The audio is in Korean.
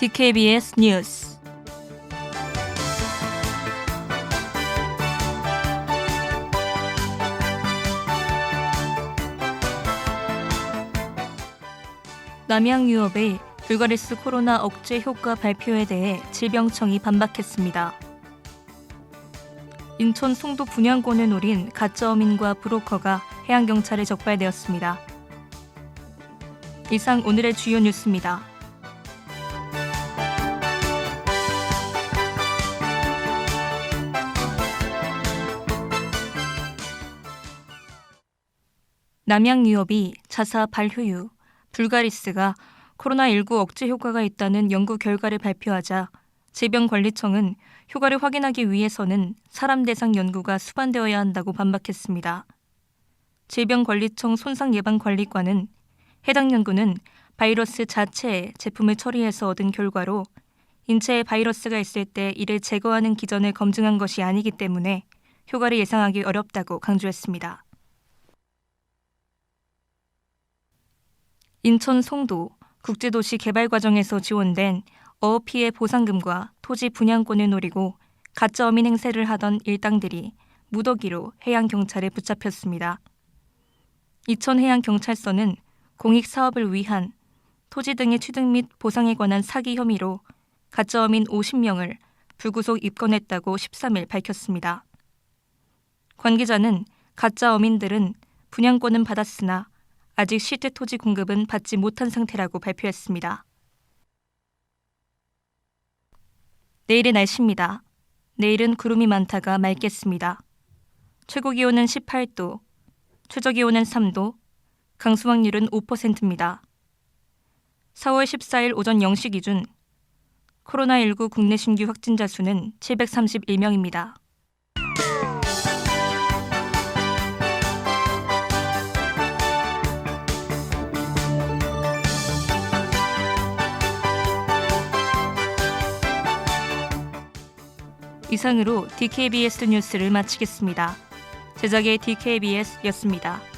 DKBS 뉴스 남양 유업의 불가리스 코로나 억제 효과 발표에 대해 질병청이 반박했습니다. 인천 송도 분양권을 노린 가짜 어민과 브로커가 해양경찰에 적발되었습니다. 이상 오늘의 주요 뉴스입니다. 남양 유업이 자사 발효유 불가리스가 코로나19 억제 효과가 있다는 연구 결과를 발표하자 질병관리청은 효과를 확인하기 위해서는 사람 대상 연구가 수반되어야 한다고 반박했습니다. 질병관리청 손상예방관리과는 해당 연구는 바이러스 자체에 제품을 처리해서 얻은 결과로 인체에 바이러스가 있을 때 이를 제거하는 기전을 검증한 것이 아니기 때문에 효과를 예상하기 어렵다고 강조했습니다. 인천 송도 국제도시 개발 과정에서 지원된 어업 피해 보상금과 토지 분양권을 노리고 가짜 어민 행세를 하던 일당들이 무더기로 해양 경찰에 붙잡혔습니다. 이천 해양 경찰서는 공익 사업을 위한 토지 등의 취득 및 보상에 관한 사기 혐의로 가짜 어민 50명을 불구속 입건했다고 13일 밝혔습니다. 관계자는 가짜 어민들은 분양권은 받았으나 아직 실제 토지 공급은 받지 못한 상태라고 발표했습니다. 내일의 날씨입니다. 내일은 구름이 많다가 맑겠습니다. 최고 기온은 18도, 최저 기온은 3도, 강수 확률은 5%입니다. 4월 14일 오전 0시 기준 코로나19 국내 신규 확진자 수는 731명입니다. 이상으로 DKBS 뉴스를 마치겠습니다. 제작의 DKBS였습니다.